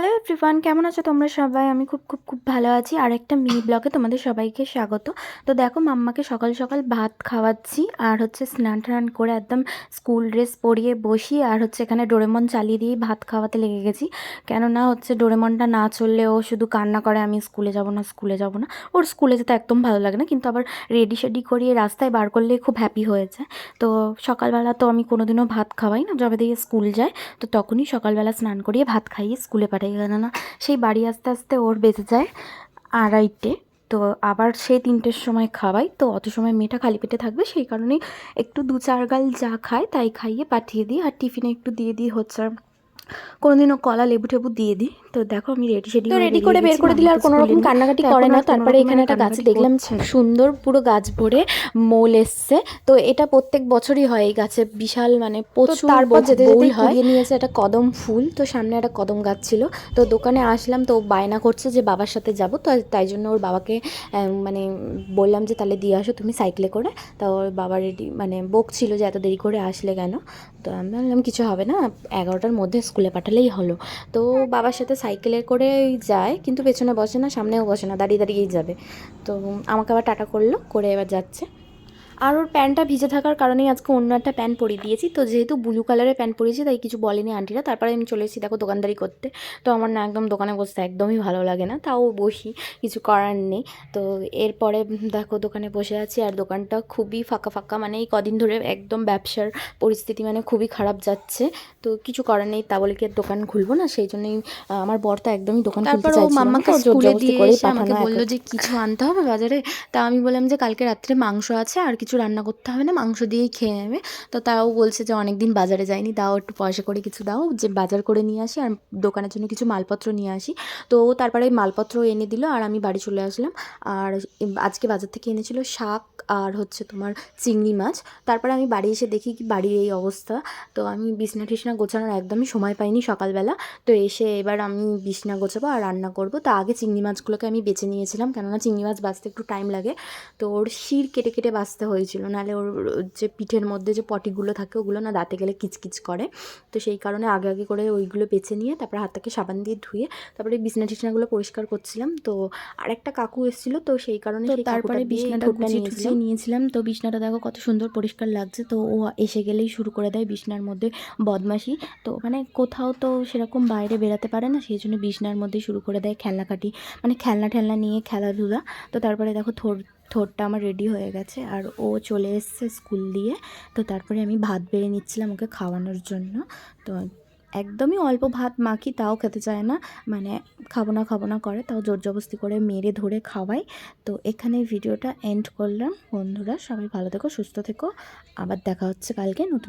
Hello everyone কেমন আছো তোমরা সবাই? আমি খুব খুব খুব ভালো আছি। আর একটা মিনি ব্লগে তোমাদের সবাইকে স্বাগত। তো দেখো, মাম্মাকে সকাল সকাল ভাত খাওয়াচ্ছি আর হচ্ছে স্নান টান করে একদম স্কুল ড্রেস পরিয়ে বসি আর হচ্ছে এখানে ডোরেমন চালিয়ে দিয়ে ভাত খাওয়াতে লেগে গেছি। কেননা হচ্ছে ডোরেমনটা না চললে ও শুধু কান্না করে, আমি স্কুলে যাব না স্কুলে যাব না। ওর স্কুলে যেতে একদম ভালো লাগে না, কিন্তু আবার রেডি শেডি করিয়ে রাস্তায় বার করলে খুব হ্যাপি হয়েছে তো সকালবেলা তো আমি কোনোদিনও ভাত খাওয়াই না। যবে দিয়ে স্কুল যায়, তো তখনই সকালবেলা স্নান করিয়ে ভাত খাইয়ে স্কুলে পাঠাই। কেননা সেই বাড়ি আস্তে আস্তে ওর বেঁচে যায় আড়াইটে। তো আবার সেই তিনটের সময় খাওয়াই। তো অত সময় মেয়েটা খালি পেটে থাকবে, সেই কারণে একটু দু চার গাল যা খায় তাই খাইয়ে পাঠিয়ে দিই। আর টিফিনে একটু দিয়ে দিই হচ্ছে, কোনোদিনও কলা লেবু টেবু দিয়ে দিই। তো দেখো আমি রেডি শেডি তো রেডি করে বের করে দিলে আর কোনো রকম কান্নাকাটি করে না। তারপরে এখানে একটা গাছে দেখলাম সুন্দর পুরো গাছ ভরে মৌল এসছে। তো এটা প্রত্যেক বছরই হয় এই গাছে বিশাল মানে প্রচুর তারপর যেতে যেতেই হয়। নিয়েছে একটা কদম ফুল। তো সামনে একটা কদম গাছ ছিল। তো দোকানে আসলাম তো বায়না করছে যে বাবার সাথে যাব। তো তাই জন্য ওর বাবাকে মানে বললাম যে তাহলে দিয়ে আসো তুমি সাইকেলে করে। তা ওর বাবা রেডি মানে বকছিল যে এত দেরি করে আসলে কেন? তো আমি বললাম কিছু হবে না এগারোটার মধ্যে স্কুলে পাঠালেই হলো। তো বাবার সাথে সাইকেলে করে যায়, কিন্তু পেছনে বসে না, সামনেও বসে না, দাঁড়িয়ে দাঁড়িয়েই যাবে। তো আমাকে আবার টাটা করল, করে এবার যাচ্ছে। আর ওর প্যান্টটা ভিজে থাকার কারণেই আজকে অন্য একটা প্যান্ট পরিয়ে দিয়েছি। তো যেহেতু ব্লু কালারের প্যান্ট পরিয়েছি তাই কিছু বলেনি আন্টিরা তারপরে আমি চলে এসেছি দেখো দোকানদারি করতে। তো আমার না একদম দোকানে বসতে একদমই ভালো লাগে না। তাও বসি কিছু করার নেই। তো এরপরে দেখো দোকানে বসে আছি। আর দোকানটা খুবই ফাঁকা ফাঁকা মানে এই কদিন ধরে একদম ব্যবসার পরিস্থিতি মানে খুবই খারাপ যাচ্ছে। তো কিছু করার নেই তা বলে কি আর দোকান খুলবো না? সেই জন্যই আমার বর তো একদমই দোকান খুলতে তারপর ও চাইছিল মাম্মাকে স্কুলে দিয়ে এসে আমাকে বলল যে কিছু আনতে হবে বাজারে। তা আমি বললাম যে কালকে রাত্রে মাংস আছে আর কিছু রান্না করতে হবে না, মাংস দিয়েই খেয়ে নেবে। তো তাও বলছে যে অনেক দিন বাজারে যায়নি, দাও একটু পয়সা করে কিছু দাও, যে বাজার করে নিয়ে আসি আর দোকানের জন্য কিছু মালপত্র নিয়ে আসি। তো তারপরে মালপত্র এনে দিল আর আমি বাড়ি চলে আসলাম। আর আজকে বাজার থেকে এনেছিল শাক আর হচ্ছে তোমার চিংড়ি মাছ। তারপরে আমি বাড়ি এসে দেখি কি বাড়ির এই অবস্থা। তো আমি বিছনা টিছনা গোছানোর একদমই সময় পাইনি সকালবেলা। তো এসে এবার আমি বিছনা গোছাবো আর রান্না করব। তো আগে চিংড়ি মাছগুলোকে আমি বেছে নিয়েছিলাম কেননা চিংড়ি মাছ বাছতে একটু টাইম লাগে। তো ওর শির কেটে কেটে বাছতে হয়েছিল। নাহলে ওর যে পিঠের মধ্যে যে পটিগুলো থাকে ওগুলো না দাঁতে গেলে কিচকিচ করে। তো সেই কারণে আগে আগে করে ওইগুলো বেছে নিয়ে তারপরে হাতটাকে সাবান দিয়ে ধুয়ে তারপরে বিছনা টিছনাগুলো পরিষ্কার করছিলাম। তো আরেকটা কাকু এসেছিল তো সেই কারণে তারপরে বিছনাটা নিয়েছিলাম। নিয়েছিলাম। তো বিছনাটা দেখো কত সুন্দর পরিষ্কার লাগছে। তো ও এসে গেলেই শুরু করে দেয় বিছনার মধ্যে বদমাশি। তো মানে কোথাও তো সেরকম বাইরে বেরাতে পারে না, সেই জন্য বিছনার মধ্যেই শুরু করে দেয় খেলনাকাটি। মানে খেলনা ঠেলনা নিয়ে খেলাধুলা। তো তারপরে দেখো থোর, থোরটা আমার রেডি হয়ে গেছে। আর ও চলে এসছে স্কুল দিয়ে। তো তারপরে আমি ভাত বেড়ে নিচ্ছিলাম ওকে খাওয়ানোর জন্য। তো একদমই অল্প ভাত মাখি তাও খেতে চায় না। মানে খাব না খাব না করে, তাও জোর জবস্তি করে মেরে ধরে খাওয়াই তো এখানে ভিডিওটা এন্ড করলাম। বন্ধুরা সবাই ভালো থেকো, সুস্থ থেকো। আবার দেখা হচ্ছে কালকে নতুন